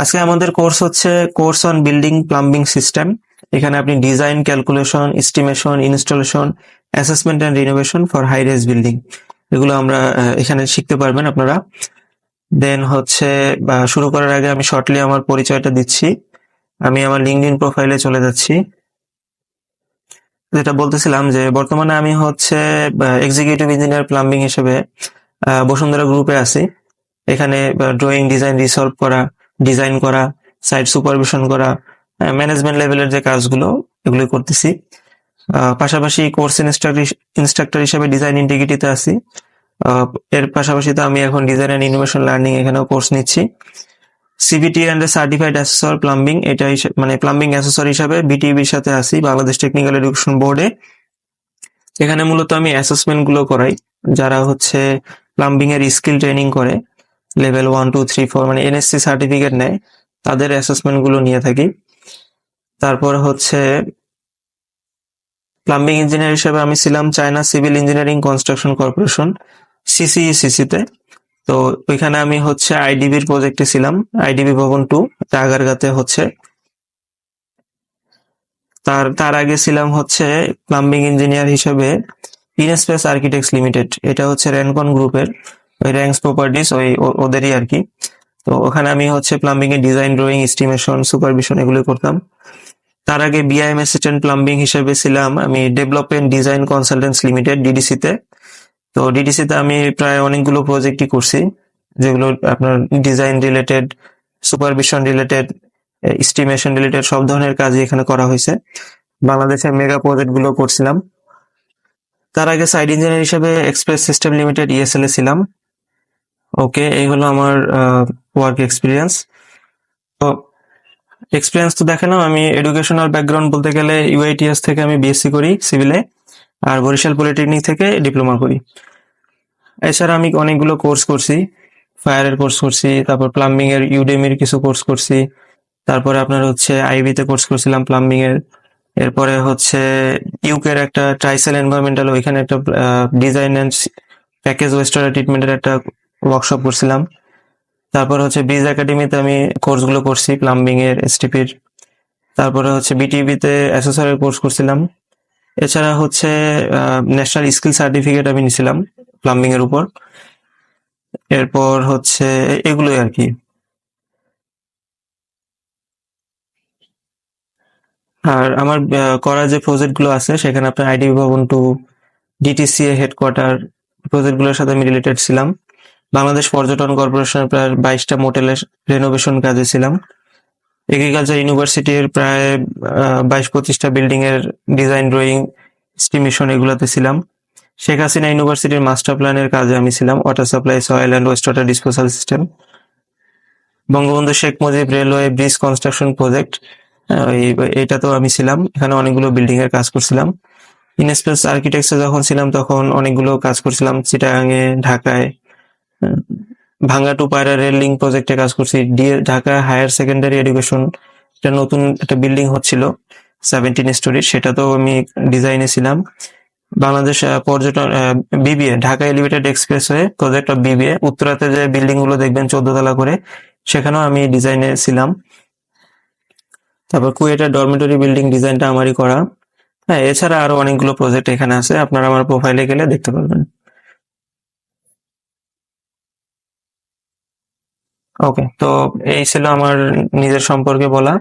আজকে আমাদের কোর্স হচ্ছে course on building plumbing system. এখানে আপনি design, calculation, estimation, installation, assessment and renovation for high rise building. এগুলো আমরা এখানে শিখতে পারবেন আপনারা। দেন হচ্ছে শুরু করার আগে আমি শর্টলি আমার পরিচয়টা দিচ্ছি। আমি আমার লিঙ্কডিন প্রোফাইলে চলে যাচ্ছি। যেটা বলতেছিলাম যে, বর্তমানে আমি হচ্ছে এক্সিকিউটিভ ইঞ্জিনিয়ার প্লাম্বিং হিসেবে বসুন্ধরা গ্রুপে আছি। এখানে ড্রয়িং ডিজাইন রিসলভ করা ডিজাইন করা সাইট সুপারভিশন করা ম্যানেজমেন্ট লেভেলের যে কাজগুলো এগুলো করতেছি। পাশাপাশি কোর্স ইনস্ট্রাক্টর হিসেবে ডিজাইন ইন্টিগ্রিটিতে আছি। এর পাশাপাশি তো আমি এখন ডিজাইন অ্যান্ড ইনোভেশন লার্নিং এখানেও কোর্স নিচ্ছি। CBT and certified assessor plumbing এটা মানে প্লাম্বিং অ্যাসেসর হিসাবে বিটিভির সাথে আছি বাংলাদেশ টেকনিক্যাল এডুকেশন বোর্ডে এখানে মূলত আমি অ্যাসেসমেন্টগুলো করাই, যারা হচ্ছে প্লাম্বিং এর স্কিল ট্রেনিং করে। Level one, two, three, four মানে এনএসসি সার্টিফিকেট নেয়, তাদের অ্যাসেসমেন্টগুলো নিয়ে থাকি। তারপর হচ্ছে প্লাম্বিং ইঞ্জিনিয়ার হিসেবে আমি ছিলাম China civil engineering construction corporation CCECC তে। তো ওইখানে আমি হচ্ছে আইডিবির প্রজেক্টে ছিলাম আইডিবি ভবন টু আগারগাতে হচ্ছে। তার তার আগে ছিলাম হচ্ছে প্লাম্বিং ইঞ্জিনিয়ার হিসেবে ইনস্পেস আর্কিটেক্টস লিমিটেড এটা হচ্ছে র্যানকন গ্রুপের ওই র্যাঙ্কস প্রপার্টিস ওই ওদেরই আর কি। তো ওখানে আমি হচ্ছে প্লাম্বিং এর ডিজাইন ড্রয়িং এস্টিমেশন সুপারভিশন এগুলো করতাম। তার আগে বিআইএম অ্যাসিস্ট্যান্ট প্লাম্বিং হিসেবে ছিলাম। আমি development design consultants limited DDC তে। তো ডিডিসি তে আমি প্রায় অনেকগুলো প্রজেক্টই করছি, যেগুলো আপনার design related supervision related estimation related সব ধরনের কাজই এখানে করা হয়েছে। বাংলাদেশের মেগা প্রজেক্টগুলো করছিলাম। তার আগে সাইড ইঞ্জিনিয়ার হিসেবে এক্সপ্রেস সিস্টেম লিমিটেড ইএসএল এ ছিলাম। ওকে এই হলো আমার ওয়ার্ক এক্সপিরিয়েন্স তো এক্সপিরিয়েন্স তো দেখালাম আমি এডুকেশনাল ব্যাকগ্রাউন্ড বলতে গেলে ইউআইটিএস থেকে আমি বিএসসি করি সিভিলে আর বরিশাল পলিটেকনিক থেকে ডিপ্লোমা করি। এছাড়া আমি অনেকগুলো কোর্স করছি ফায়ারের কোর্স করছি, তারপর প্লাম্বিং এর ইউডেমির কিছু কোর্স করছি, তারপরে আপনার হচ্ছে আইবি তে কোর্স করছিলাম প্লাম্বিং এর, এরপরে হচ্ছে ইউকের একটা ট্রাইসেল এনভায়রনমেন্টাল ওইখানে একটা ডিজাইন এন্ড প্যাকেজ ওয়েস্টার ট্রিটমেন্টের একটা ওয়ার্কশপ করছিলাম। তারপরে হচ্ছে ব্রিজ একাডেমিতে আমি কোর্সগুলো করছি প্লাম্বিং এর এসটিপির তারপরে হচ্ছে বিটিভিতে অ্যাসেসরের কোর্স করছিলাম। এছাড়া হচ্ছে ন্যাশনাল স্কিল সার্টিফিকেট আমি নিছিলাম প্লাম্বিং এর উপর। এরপর হচ্ছে, এগুলোই আর কি। আর আমার করা যে প্রজেক্টগুলো আছে, সেখানে আপনার আইডি ভবন টু ডিটিসিএ হেডকোয়ার্টার প্রজেক্টগুলোর সাথে আমি রিলেটেড ছিলাম। বাংলাদেশ পর্যটন কর্পোরেশনের প্রায় বাইশটা মোটেলের রেনোভেশন কাজে ছিলাম। এগ্রিকালচার ইউনিভার্সিটির প্রায় বাইশ পঁচিশটা বিল্ডিং এর ডিজাইন ড্রয়িং এস্টিমেশন এগুলোতে ছিলাম। শেখ হাসিনা ইউনিভার্সিটির মাস্টার প্ল্যানের কাজে আমি ছিলাম water supply soil and waste water disposal system Bangabandhu Sheikh Mujib railway bridge construction project এটাতেও আমি ছিলাম। এখানে অনেকগুলো বিল্ডিং এর কাজ করছিলাম। ইনস্পেস আর্কিটেকচার যখন ছিলাম তখন অনেকগুলো কাজ করছিলাম, চিটাগাঙে, ঢাকায়। ভাঙ্গা টু পায়রা রেল লিঙ্ক প্রজেক্টে কাজ করছি। ঢাকা হায়ার সেকেন্ডারি এডুকেশন, একটা নতুন একটা বিল্ডিং হচ্ছিল সেভেন্টিন স্টোরি সেটাতেও আমি ডিজাইনে ছিলাম। বাংলাদেশ পর্যটন BBA Dhaka elevated expressway project of BBA উত্তরাতে যে বিল্ডিংগুলো দেখবেন চোদ্দ তলা করে, সেখানেও আমি ডিজাইনে ছিলাম। তারপর কুয়েটার ডরমেটরি বিল্ডিং ডিজাইনটা আমারই করা। হ্যাঁ এছাড়া আরও অনেকগুলো প্রজেক্ট এখানে আছে, আপনারা আমার প্রোফাইলে গেলে দেখতে পারবেন। ওকে তো এই ছিল আমার নিজের সম্পর্কে বলা।